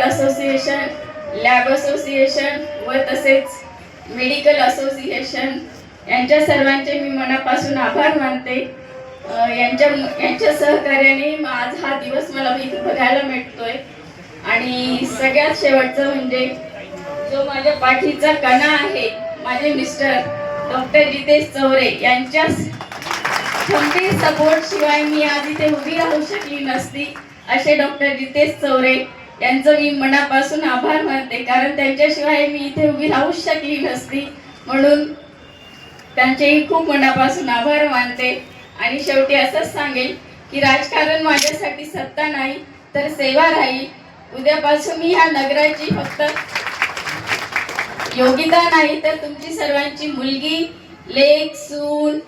Association lab association व तसेच medical association यांच्या सर्वांचे मी मनापासून आभार मानते. यांच्या यांच्या सहकार्याने आज हा दिवस मला बघायला मिळतोय. आणि सगळ्यात शेवटचं म्हणजे जो माझ्या पाठीचा कणा आहे माझे मिस्टर डॉक्टर जितेश चौरे यांच्या खंबीर सपोर्ट शिवाय मी आज इथे उभी राहू शकली नसती असे डॉक्टर जितेश चौरे यांचं मी मनापासून आभार मानते. कारण त्यांच्याशिवाय मी इथे उभी राहूच शकली नसती. म्हणून त्यांचेही खूप मनापासून आभार मानते. आणि शेवटी असंच सांगेल की राजकारण माझ्यासाठी सत्ता नाही तर सेवा राहील. उद्यापासून मी ह्या नगराची फक्त योगिता नाही तर तुमची सर्वांची मुलगी लेख सून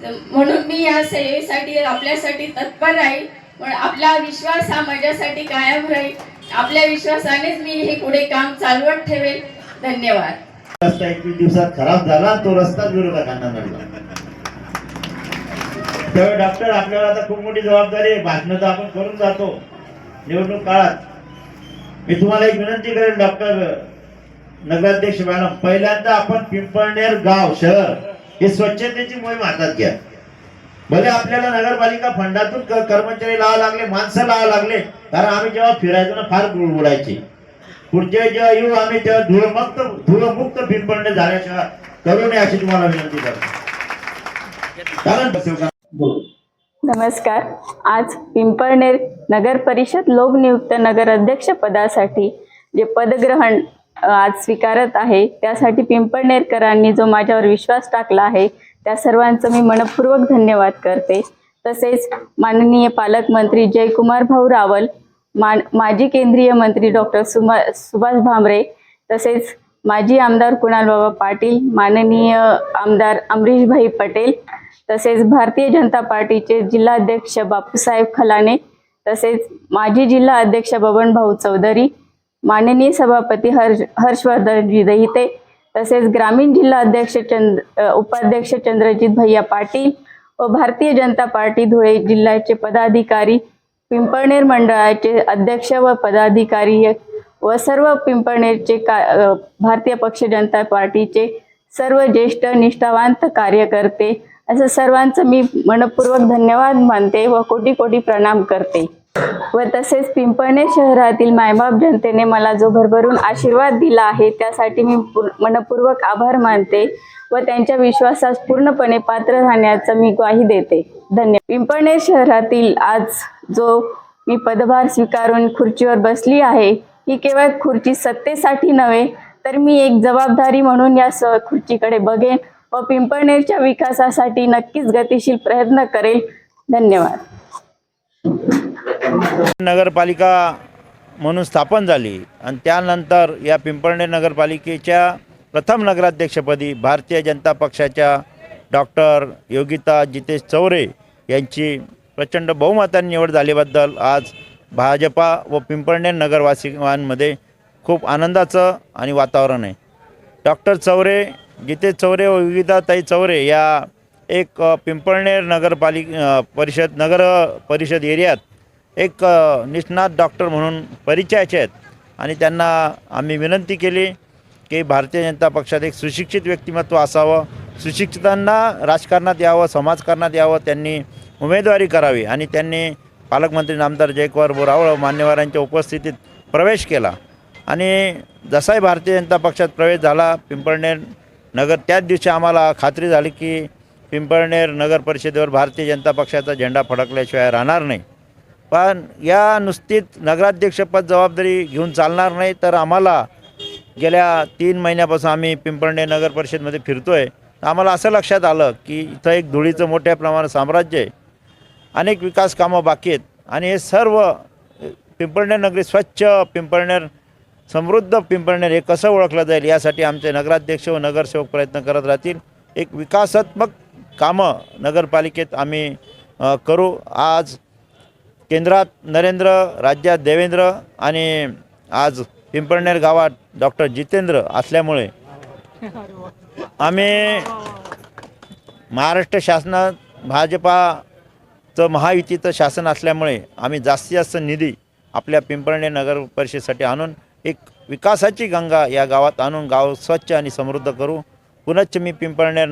म्हणून मी या सेवेसाठी आपल्यासाठी तत्पर राहील. पण आपला विश्वास हा माझ्यासाठी कायम राहील. आपल्या विश्वासानेच मी हे पुढे काम चालवत ठेवेल. धन्यवाद. रस्ता एकवीस दिवसात खराब झाला तो रस्ताच विरोधकांना नडला त्यावेळी डॉक्टर आपल्याला आता खूप मोठी जबाबदारी आहे. भाषण तर आपण करून जातो. निवडणूक काळात मी तुम्हाला एक विनंती करेन डॉक्टर नगराध्यक्ष मॅडम पहिल्यांदा आपण पिंपळनेर गाव शहर हे स्वच्छतेची मोहीम हातात घ्या. भले आपल्याला नगरपालिका फंडातून क- कर्मचारी लावा लागले माणसं लावा लागले कारण आम्ही जेव्हा फिरायचो ना फार बुडबुडायचे पुढच्या वेळी जेव्हा येऊ आम्ही तेव्हा धुळमुक्त धुळमुक्त पिंपळणे झाल्याशिवाय करू नये अशी तुम्हाला विनंती करतो. कारण नमस्कार. आज पिंपळनेर नगर परिषद लोकनियुक्त नगर अध्यक्ष पदासाठी जे पदग्रहण आज स्वीकारत आहे त्यासाठी पिंपळनेरकरांनी जो माझ्यावर विश्वास टाकला आहे त्या सर्वांचं मी मनपूर्वक धन्यवाद करते. तसेच माननीय पालकमंत्री जयकुमार भाऊ रावल मान माजी केंद्रीय मंत्री डॉक्टर सुमा सुभाष भामरे तसेच माजी आमदार कुणाल बाबा पाटील माननीय आमदार अमरीशभाई पटेल तसेच भारतीय जनता पार्टीचे जिल्हाध्यक्ष बापूसाहेब खलाने तसेच माजी जिल्हा अध्यक्ष बबनभाऊ चौधरी माननीय सभापती हर्ष हर्षवर्धनजी दहिते तसेच ग्रामीण जिल्हा अध्यक्ष चंद उपाध्यक्ष चंद्रजित भैया पाटील व भारतीय जनता पार्टी धुळे जिल्ह्याचे पदाधिकारी पिंपळनेर मंडळाचे अध्यक्ष व पदाधिकारी व सर्व पिंपळनेरचे का भारतीय पक्ष जनता पार्टीचे सर्व ज्येष्ठ निष्ठावंत कार्यकर्ते असं सर्वांचं मी मनपूर्वक धन्यवाद मानते व कोटी कोटी प्रणाम करते. व तसेच पिंपळणे शहरातील मायबाप जनतेने मला जो भरभरून आशीर्वाद दिला आहे त्यासाठी मी मनपूर्वक आभार मानते व त्यांच्या विश्वासास पूर्णपणे पात्र राहण्याचा मी ग्वाही देते. धन्यवाद. पिंपळणे शहरातील आज जो मी पदभार स्वीकारून खुर्चीवर बसली आहे ही केवळ खुर्ची सत्तेसाठी नव्हे तर मी एक जबाबदारी म्हणून या स खुर्चीकडे बघेन व पिंपळनेरच्या विकासासाठी नक्कीच गतिशील प्रयत्न करेल. धन्यवाद. नगरपालिका म्हणून स्थापन झाली आणि त्यानंतर या पिंपळनेर नगरपालिकेच्या प्रथम नगराध्यक्षपदी भारतीय जनता पक्षाच्या डॉक्टर योगिता जितेश चौरे यांची प्रचंड बहुमताने निवड झाल्याबद्दल आज भाजपा व पिंपळनेर नगरवासियांमध्ये खूप आनंदाचं आणि वातावरण आहे. डॉक्टर चौरे जितेश चौरे व योगिताताई चौरे या एक पिंपळणेर पिंपळनेर नगरपालिक परिषद नगर परिषद एरियात एक निष्णात डॉक्टर म्हणून परिचयाचे आहेत. आणि त्यांना आम्ही विनंती केली की भारतीय जनता पक्षात एक सुशिक्षित व्यक्तिमत्व असावं. सुशिक्षितांना राजकारणात यावं समाजकारणात यावं त्यांनी उमेदवारी करावी. आणि त्यांनी पालकमंत्री नामदार जयकुमार बोरावळ मान्यवरांच्या उपस्थितीत प्रवेश केला. आणि जसाही भारतीय जनता पक्षात प्रवेश झाला पिंपळनेर नगर त्याच दिवशी आम्हाला खात्री झाली की पिंपळनेर नगर परिषदेवर भारतीय जनता पक्षाचा झेंडा फडकल्याशिवाय राहणार नाही. पण या नुसतीच नगराध्यक्षपद जबाबदारी घेऊन चालणार नाही तर आम्हाला गेल्या तीन महिन्यापासून आम्ही पिंपळणे नगर परिषदमध्ये फिरतो आहे आम्हाला असं लक्षात आलं की इथं एक धुळीचं मोठ्या प्रमाणात साम्राज्य आहे. अनेक विकास कामं बाकी आहेत. आणि हे सर्व पिंपळनेर नगरी स्वच्छ पिंपळनेर समृद्ध पिंपळनेर हे कसं ओळखलं जाईल यासाठी आमचे नगराध्यक्ष व नगरसेवक प्रयत्न करत राहतील. एक विकासात्मक कामं नगरपालिकेत आम्ही करू. आज केंद्रात नरेंद्र राज्यात देवेंद्र आणि आज पिंपळनेर गावात डॉक्टर जितेंद्र असल्यामुळे आम्ही महाराष्ट्र शासनात भाजपाचं महायुतीचं शासन असल्यामुळे आम्ही जास्तीत जास्त निधी आपल्या पिंपळनेर नगर परिषदेसाठी आणून एक विकासाची गंगा या गावात आणून गाव स्वच्छ आणि समृद्ध करू. पुनश्च मी पिंपळनेर